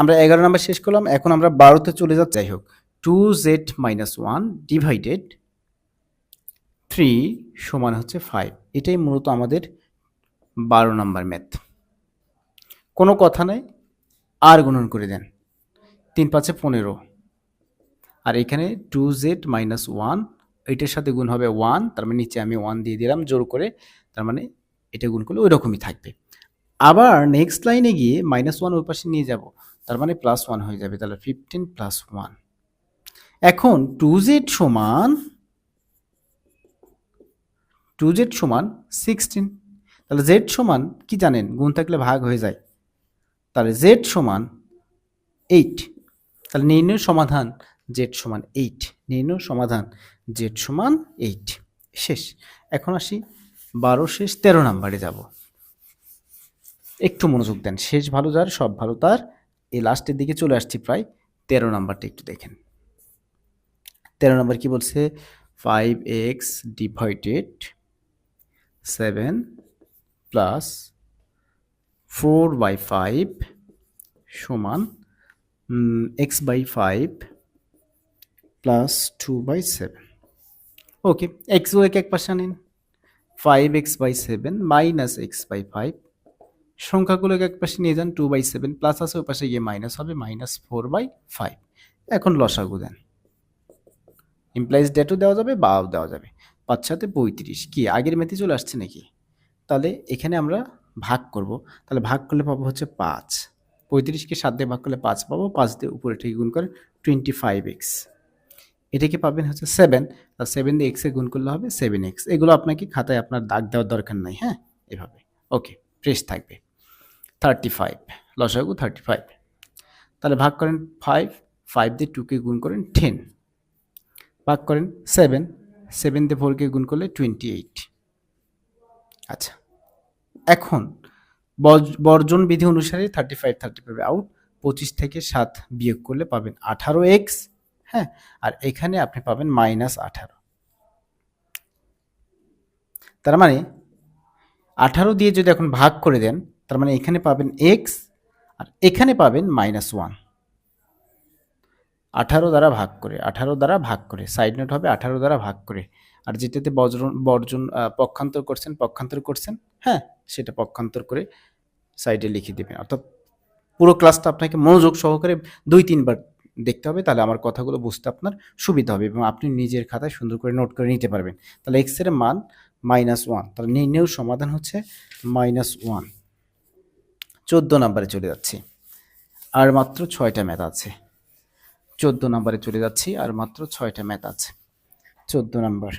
আমরা এগারো নাম্বার শেষ করলাম, এখন আমরা বারোতে চলে যাচ্ছি। যাই হোক, two Z minus one divided three সমান হচ্ছে ফাইভ। এটাই মূলত আমাদের বারো নাম্বার ম্যাথ। কোনো কথা নাই, আর গুণন করে দেন। তিন পাঁচে পনেরো। আর এখানে টু জেড মাইনাস ওয়ান, এটার সাথে গুণ হবে ওয়ান, তার মানে নিচে আমি ওয়ান দিয়ে দিলাম, জোর করে, তার মানে এটা গুণ করলে ওই রকমই থাকবে। আবার নেক্সট লাইনে গিয়ে মাইনাস ওয়ান ওই পাশে নিয়ে যাব। তার মানে প্লাস ওয়ান হয়ে যাবে, তাহলে ফিফটিন প্লাস ওয়ান এখন টু জেড সমান টু জেড সমান সিক্সটিন তাহলে জেড সমান কি জানেন? গুণ থাকলে ভাগ হয়ে যায়। তাহলে জেড সমান এইট তাহলে নির্ণয় সমাধান জেড সমান এইট নির্ণয় সমাধান জেড সমান এইট শেষ। এখন আসি বারো শেষ তেরো নাম্বারে যাব। একটু মনোযোগ দেন। শেষ ভালো যার, সব ভালো তার। এই লাস্টের দিকে চলে আসছি প্রায় তেরো নাম্বারটা একটু দেখেন। তেরো নাম্বার কি বলছে? Five X divided seven plus four by five সমান X by five plus two by seven okay X ওয়েকে এক পাশে আনেন। Five X by seven minus X by five সংখ্যাগুলোকে এক পাশে নিয়ে যান টু বাই সেভেন প্লাস আছে ওই পাশে গিয়ে মাইনাস হবে মাইনাস ফোর বাই ফাইভ এখন লসাগু দেন। ইমপ্লাইজ ডেটও দেওয়া যাবে বাও দেওয়া যাবে। পাঁচ সাথে পঁয়ত্রিশ, কি, আগের মেথি চলে আসছে নাকি? তাহলে এখানে আমরা ভাগ করব। তাহলে ভাগ করলে পাবো হচ্ছে পাঁচ। পঁয়ত্রিশকে সাত দিয়ে ভাগ করলে পাঁচ পাবো, পাঁচ দিয়ে উপরে থেকে গুণ করে টোয়েন্টি ফাইভ এক্স এটাকে পাবেন হচ্ছে সেভেন আর সেভেন দিয়ে এক্সে গুণ করলে হবে সেভেন এক্স এগুলো আপনাকে খাতায় আপনার দাগ দেওয়ার দরকার নাই হ্যাঁ? এভাবে। ওকে ফ্রেশ থাকবে। থার্টি ফাইভ লসাগু থার্টি ফাইভ তাহলে ভাগ করেন ফাইভ ফাইভ দিয়ে টুকে গুণ করেন টেন ভাগ করেন সেভেন সেভেন দিয়ে ফোরকে গুণ করলে টোয়েন্টি এইট আচ্ছা এখন বর্জন বিধি অনুসারে thirty five thirty five out পঁচিশ থেকে সাত বিয়োগ করলে পাবেন আঠারো এক্স হ্যাঁ? আর এখানে আপনি পাবেন মাইনাস আঠারো। তার মানে আঠারো দিয়ে যদি এখন ভাগ করে দেন তার মানে এখানে পাবেন এক্স আর এখানে পাবেন মাইনাস ওয়ান আঠারো দ্বারা ভাগ করে, আঠারো দ্বারা ভাগ করে সাইড নোট হবে আঠারো দ্বারা ভাগ করে। আর যেটাতে বর্জন বর্জন পক্ষান্তর করছেন পক্ষান্তর করছেন হ্যাঁ সেটা পক্ষান্তর করে সাইডে লিখে দেবেন। অর্থাৎ পুরো ক্লাসটা আপনাকে মনোযোগ সহকারে দুই, তিনবার দেখতে হবে, তাহলে আমার কথাগুলো বুঝতে আপনার সুবিধা হবে এবং আপনি নিজের খাতায় সুন্দর করে নোট করে নিতে পারবেন। তাহলে এক্সের মান মাইনাস ওয়ান তাহলে নির্ণয় সমাধান হচ্ছে মাইনাস ওয়ান চোদ্দ নাম্বারে চলে যাচ্ছি। আর মাত্র ছয়টা ম্যাথ আছে। চোদ্দ নাম্বারে চলে যাচ্ছি, আর মাত্র ছয়টা ম্যাথ আছে। চোদ্দ number.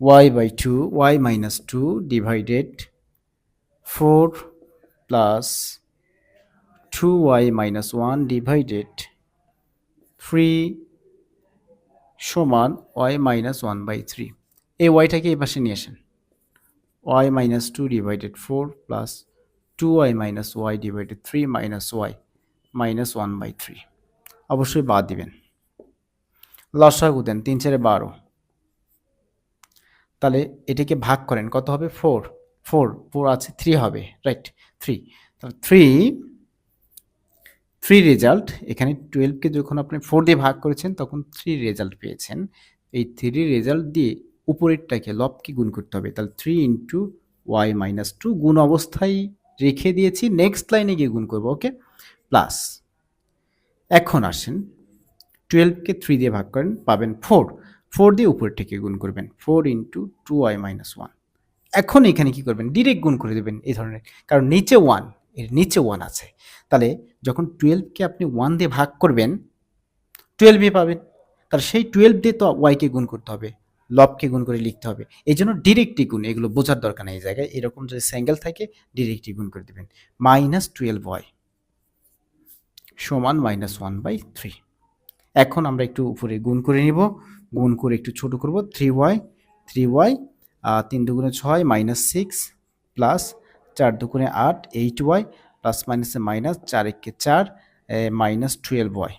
Y by two Y minus two divided four plus two Y minus one divided three সমান Y minus one by three এই ওয়াইটাকে এই পাশে নিয়ে আসেন। Y minus two divided four plus two Y minus Y divided three minus Y minus one by three অবশ্যই বাদ দিবেন। লসাগু দেন তিন চারে বারো। তাহলে এটাকে ভাগ করেন, কত হবে? ফোর ফোর ফোর আছে থ্রি হবে রাইট থ্রি তাহলে থ্রি থ্রি রেজাল্ট এখানে টুয়েলভকে যখন আপনি ফোর দিয়ে ভাগ করেছেন, তখন থ্রি রেজাল্ট পেয়েছেন। এই থ্রি রেজাল্ট দিয়ে উপরেরটাকে, লবকে গুণ করতে হবে। তাহলে three into Y minus two গুণ অবস্থায় রেখে দিয়েছি নেক্সট লাইনে গিয়ে গুণ করব ওকে প্লাস এখন আসেন টুয়েলভকে থ্রি দিয়ে ভাগ করেন, পাবেন ফোর ফোর দিয়ে উপরের থেকে গুণ করবেন four into two Y minus one এখন এখানে কি করবেন? ডিরেক্ট গুণ করে দেবেন এই ধরনের, কারণ নিচে ওয়ানের নিচে ওয়ান আছে। তাহলে যখন টুয়েলভকে আপনি ওয়ান দিয়ে ভাগ করবেন টুয়েলভে পাবেন। তাহলে সেই টুয়েলভ দিয়ে তো ওয়াইকে গুণ করতে হবে। লবকে গুণ করে লিখতে হবে। এই জন্য ডিরেক্টই গুণ, এগুলো বোঝার দরকার নেই এই জায়গায়। এরকম যদি স্যাঙ্গেল থাকে ডিরেক্টই গুণ করে দেবেন। মাইনাস টুয়েলভ ওয়াই সমান মাইনাস ওয়ান বাই থ্রি এখন আমরা একটু উপরে গুণ করে নিব। গুণ করে একটু ছোট করব। থ্রি ওয়াই থ্রি ওয়াই তিন দুগুণে ছয় মাইনাস সিক্স প্লাস চার দুগুণে আট এইট ওয়াই প্লাস মাইনাসে মাইনাস চার একে চার মাইনাস টুয়েলভ ওয়াই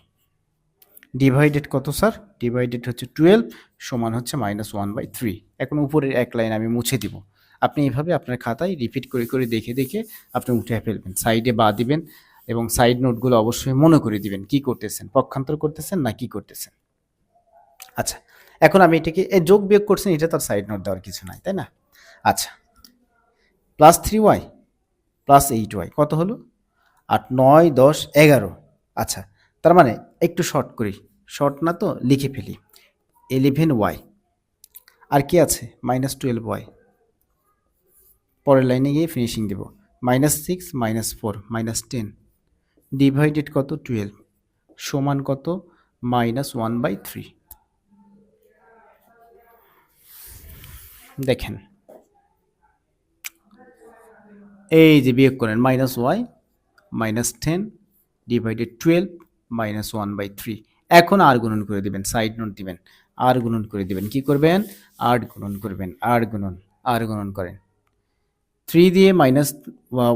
ডিভাইডেড কত স্যার ডিভাইডেড হচ্ছে টুয়েলভ সমান হচ্ছে মাইনাস ওয়ান বাই থ্রি এখন উপরের এক লাইন আমি মুছে দিব। আপনি এইভাবে আপনার খাতায় রিপিট করে করে দেখে দেখে আপনি উঠে ফেলবেন। সাইডে বা দিবেন এবং সাইড নোটগুলো অবশ্যই মনে করে দিবেন কি করতেছেন, পক্ষান্তর করতেছেন না কি করতেছেন। আচ্ছা এখন আমি এটাকে, এ যোগ বিয়োগ করছেন, এটা তার সাইড নোট দেওয়ার কিছু নাই, তাই না? আচ্ছা plus three Y plus eight Y কত হলো? আট, নয়, দশ, এগারো। আচ্ছা তার মানে একটু শর্ট করি। শর্ট না তো লিখে ফেলি। ইলেভেন ওয়াই আর কি আছে? মাইনাস টুয়েলভ ওয়াই পরের লাইনে গিয়ে ফিনিশিং দেব। Minus six minus four minus ten divided কত? টুয়েলভ সমান কত? মাইনাস ওয়ান বাই থ্রি দেখেন। এই যে বিয়োগ করেন minus Y minus ten divided twelve minus one by three এখন আর গুণন করে দিবেন সাইড নোট দিবেন আর গুণন করে দিবেন, কি করবেন? আট গুণন করবেন আর গুণন আর গুণন করেন। থ্রি দিয়ে মাইনাস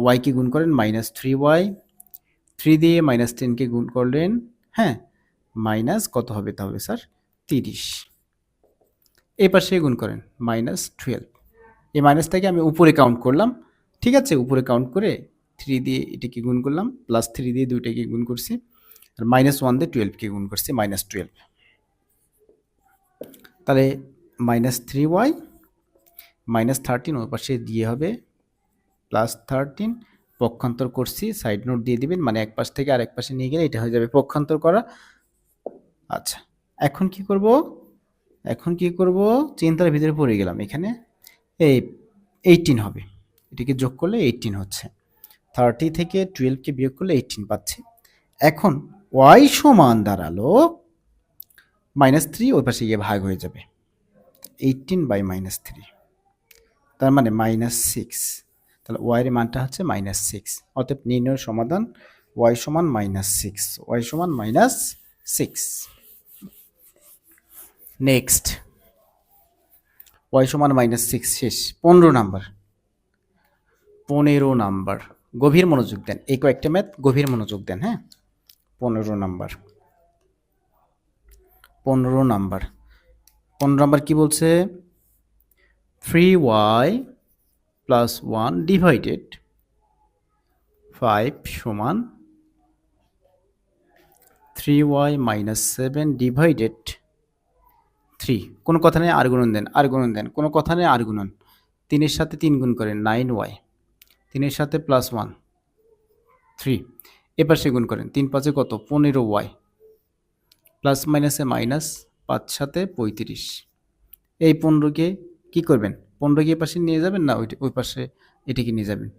ওয়াইকে গুণ করেন মাইনাস থ্রি ওয়াই থ্রি দিয়ে মাইনাস টেনকে গুণ করলেন হ্যাঁ মাইনাস কত হবে তাহলে স্যার? তিরিশ। এই পাশে গুণ করেন মাইনাস টুয়েলভ এই মাইনাসটাকে আমি উপরে কাউন্ট করলাম, ঠিক আছে? উপরে কাউন্ট করে থ্রি দিয়ে এটাকে গুণ করলাম প্লাস থ্রি দিয়ে দুইটাকে গুণ করছি। আর মাইনাস ওয়ান দিয়ে টুয়েলভকে গুণ করছি মাইনাস টুয়েলভ তাহলে minus three Y minus thirteen ওর পাশে দিয়ে হবে প্লাস থার্টিন পক্ষান্তর করছি সাইড নোট দিয়ে দিবেন মানে এক পাশ থেকে আরেক পাশে নিয়ে গেলে এটা হয়ে যাবে পক্ষান্তর করা। আচ্ছা এখন কি করব? এখন কি করব? চিন্তার ভিতরে পড়ে গেলাম এখানে। এই এইটিন হবে, এটিকে যোগ করলে এইটিন হচ্ছে। থার্টি থেকে টুয়েলভকে বিয়োগ করলে এইটিন পাচ্ছি। এখন ওয়াই সমান দাঁড়াল মাইনাস থ্রি ওই পাশে গিয়ে ভাগ হয়ে যাবে। এইটিন বাই মাইনাস থ্রি তার মানে মাইনাস সিক্স তাহলে ওয়াইয়ের মানটা হচ্ছে মাইনাস সিক্স অতএব নির্ণয়ের সমাধান ওয়াই সমান মাইনাস সিক্স ওয়াই সমান মাইনাস সিক্স নেক্সট ওয়াই সমান মাইনাস সিক্স শেষ। পনেরো নাম্বার। পনেরো নাম্বার। গভীর মনোযোগ দেন। এই কয়েকটা ম্যাথ গভীর মনোযোগ দেন হ্যাঁ? পনেরো নাম্বার। পনেরো নাম্বার। পনেরো নাম্বার কি বলছে? Three Y plus one divided five সমান three Y minus seven divided three কোনো কথা নেই, আর গুণন দেন, আর গুণন দেন। কোনো কথা নেই, আর গুণন। তিনের সাথে তিন গুণ করেন নাইন ওয়াই তিনের সাথে প্লাস ওয়ান থ্রি সে গুণ করেন, তিন পাঁচে কত? পনেরো ওয়াই প্লাস মাইনাসে মাইনাস পাঁচ সাথে পঁয়ত্রিশ। এই পনেরোকে কি করবেন? পনেরোকে এই পাশে নিয়ে যাবেন না ওই পাশে এটিকে নিয়ে যাবেন?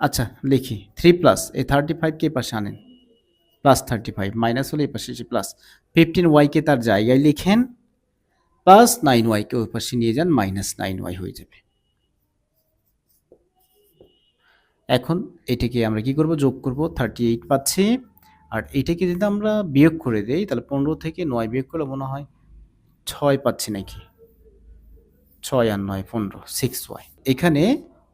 আচ্ছা লিখি থ্রি প্লাস এই থার্টি ফাইভকে পাশে আনেন। প্লাস থার্টি ফাইভ মাইনাস হলে এই পাশে এসে প্লাস ফিফটিন ওয়াইকে তার জায়গায় লিখেন প্লাস নাইন ওয়াইকে ওই পাশে নিয়ে যান মাইনাস নাইন ওয়াই হয়ে যাবে। এখন এটাকে আমরা কি করব? যোগ করব। থার্টি এইট পাচ্ছি। আর এটাকে যদি আমরা বিয়োগ করে দেই, তাহলে পনেরো থেকে নয় বিয়োগ করলে মনে হয় ছয় পাচ্ছি নাকি? ছয় আর নয় পনেরো সিক্স ওয়াই এখানে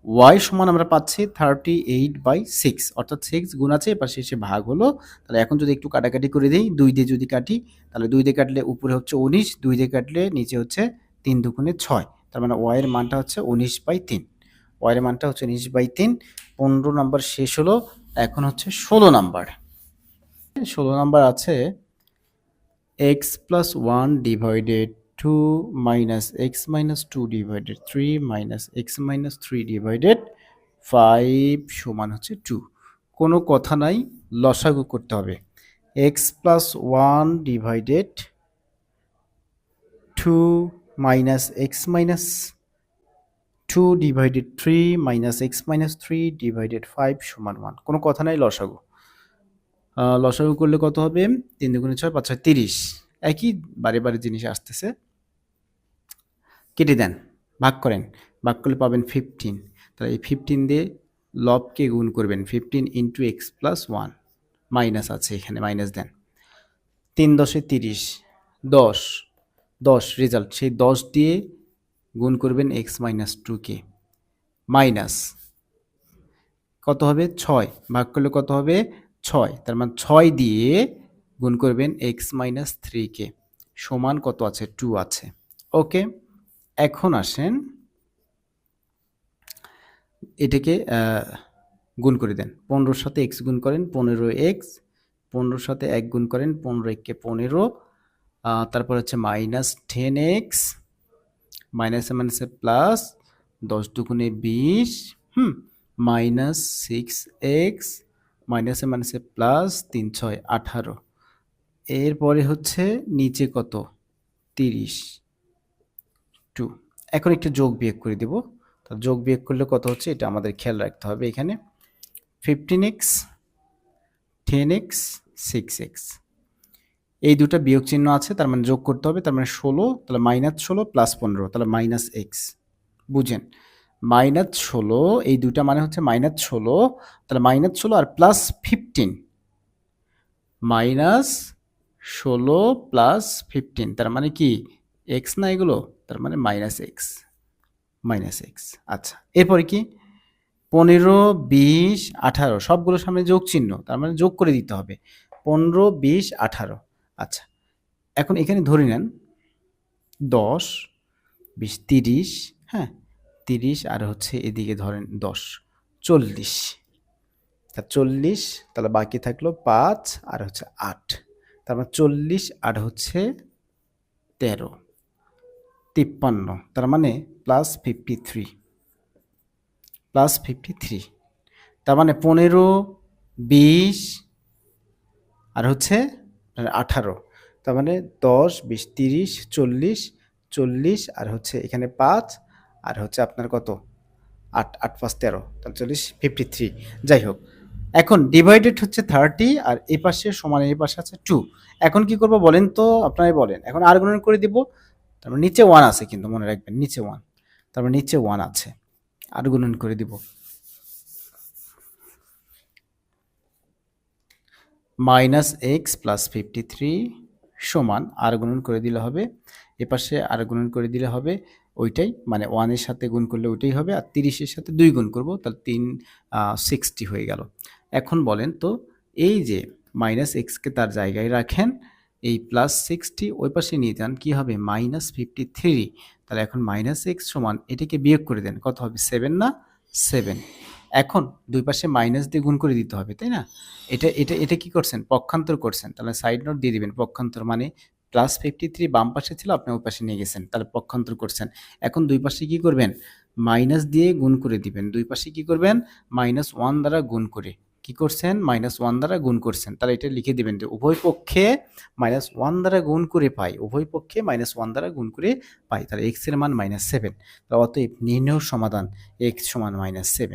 ওয়াই সমান আমরা পাচ্ছি থার্টি এইট বাই সিক্স অর্থাৎ সিক্স গুণ আছে এপাশে এসে ভাগ হলো। তাহলে এখন যদি একটু কাটাকাটি করে দিই, দুই দিয়ে যদি কাটি, তাহলে দুই দিয়ে কাটলে উপরে হচ্ছে উনিশ, দুই দিয়ে কাটলে নিচে হচ্ছে তিন দুগুণে ছয়, তার মানে ওয়াইয়ের মানটা হচ্ছে উনিশ বাই তিন। ওয়াইয়ের মানটা হচ্ছে উনিশ বাই তিন, পনেরো নাম্বার শেষ হলো, এখন হচ্ছে ষোলো নাম্বার। ষোলো নাম্বার আছে X plus one divided two minus X minus two divided three minus X minus three divided five সমান হচ্ছে টু কোনো কথা নাই, লসাগু করতে হবে। X plus one divided two minus X minus two divided three minus X minus three divided five সমান one কোনো কথা নাই, লসাগু। লসাগু করলে কত হবে? তিন দুগুণে ছয়, পাঁচ ছয়, তিরিশ। একই বারে বারে জিনিস আসতেছে। কেটে দেন, ভাগ করেন। ভাগ করলে পাবেন ফিফটিন তাহলে এই ফিফটিন দিয়ে লবকে গুণ করবেন। Fifteen into X plus one minus আছে এখানে মাইনাস দেন। তিন দশে তিরিশ, দশ। দশ রেজাল্ট সেই দশ দিয়ে গুণ করবেন এক্স মাইনাস টুকে মাইনাস কত হবে? ছয়। ভাগ করলে কত হবে? ছয়। তার মানে ছয় দিয়ে গুণ করবেন এক্স মাইনাস থ্রিকে সমান কত আছে? টু আছে। ওকে এখন আসেন। এটাকে গুণ করে দেন। পনেরোর সাথে এক্স গুণ করেন, পনেরো এক্স পনেরোর সাথে এক গুণ করেন, পনেরো এককে পনেরো। তারপর হচ্ছে মাইনাস টেন এক্স মাইনাসে মাইনাসে প্লাস দশ দুগুণে বিশ হুম মাইনাস সিক্স এক্স মাইনাসে মাইনাসে প্লাস তিন ছয় আঠারো। এরপরে হচ্ছে নিচে কত? তিরিশ। টু এখন একটু যোগ বিয়োগ করে দেব। তা যোগ বিয়োগ করলে কত হচ্ছে? এটা আমাদের খেয়াল রাখতে হবে এখানে। Fifteen X ten X six X এই দুটো বিয়োগ চিহ্ন আছে, তার মানে যোগ করতে হবে, তার মানে ষোলো, তাহলে মাইনাস ষোলো প্লাস পনেরো, তাহলে মাইনাস এক্স বুঝেন? মাইনাস ষোলো, এই দুটা মানে হচ্ছে মাইনাস ষোলো, তাহলে মাইনাস ষোলো আর প্লাস ফিফটিন মাইনাস ষোলো প্লাস ফিফটিন তার মানে কি? এক্স না এগুলো? তার মানে মাইনাস এক্স মাইনাস এক্স আচ্ছা। এরপরে কি? পনেরো, বিশ, আঠারো, সবগুলোর সামনে যোগ চিহ্ন, তার মানে যোগ করে দিতে হবে। পনেরো, বিশ, আঠারো। আচ্ছা এখন এখানে ধরে নেন দশ, বিশ, তিরিশ হ্যাঁ তিরিশ আর হচ্ছে এদিকে ধরেন দশ, চল্লিশ। তা চল্লিশ, তাহলে বাকি থাকল পাঁচ আর হচ্ছে আট। তার মানে চল্লিশ আর হচ্ছে তেরো, তিপ্পান্ন, তার মানে plus fifty three plus fifty three তার মানে পনেরো, বিশ আর হচ্ছে আঠারো। তার মানে দশ, বিশ, তিরিশ, চল্লিশ চল্লিশ, আর হচ্ছে এখানে পাঁচ, আর হচ্ছে আপনার কত? আট আট পাঁচ তেরো, তাহলে চল্লিশ ফিফটি থ্রি যাই হোক, এখন ডিভাইডেড হচ্ছে থার্টি আর এই পাশে সমান এই পাশে আছে টু এখন কি করব বলেন তো? আপনারাই বলেন। এখন আর গুণন করে দিব। তারপর নিচে ওয়ান আছে কিন্তু, মনে রাখবেন, নিচে ওয়ান তারপর নিচে ওয়ান আছে। আর গুণন করে দিব। Minus X plus fifty three সমান আর গুণন করে দিলে হবে এপাশে আর গুণন করে দিলে হবে ওইটাই মানে ওয়ানের সাথে গুণ করলে ওইটাই হবে আর তিরিশের সাথে দুই গুণ করব, তাহলে তিন সিক্সটি হয়ে গেল। এখন বলেন তো, এই যে মাইনাস এক্সকে তার জায়গায় রাখেন, এই প্লাস সিক্সটি ওই পাশে নিয়ে যান, কী হবে? মাইনাস ফিফটি থ্রি, তাহলে এখন মাইনাস এক্স সমান এটাকে বিয়োগ করে দেন, কত হবে? সেভেন না? সেভেন এখন দুই পাশে মাইনাস দিয়ে গুণ করে দিতে হবে, তাই না? এটা এটা এটা কি করছেন? পক্ষান্তর করছেন। তাহলে সাইড নোট দিয়ে দিবেন। পক্ষান্তর মানে প্লাস ফিফটি থ্রি বাম পাশে ছিল, আপনি ওই পাশে নিয়ে গেছেন। তাহলে পক্ষান্তর করছেন। এখন দুই পাশে কি করবেন? মাইনাস দিয়ে গুণ করে দিবেন। দুই পাশে কি করবেন? মাইনাস ওয়ান দ্বারা গুণ করে। কি করছেন? মাইনাস ওয়ান দ্বারা গুণ করছেন। তাহলে এটা লিখে দিবেন যে উভয় পক্ষে মাইনাস ওয়ান দ্বারা গুণ করে পাই। উভয় পক্ষে মাইনাস ওয়ান দ্বারা গুণ করে পাই। তাহলে এক্সের মান মাইনাস সেভেন তাহলে অতএব নির্ণয় সমাধান এক্স সমান মাইনাস সেভেন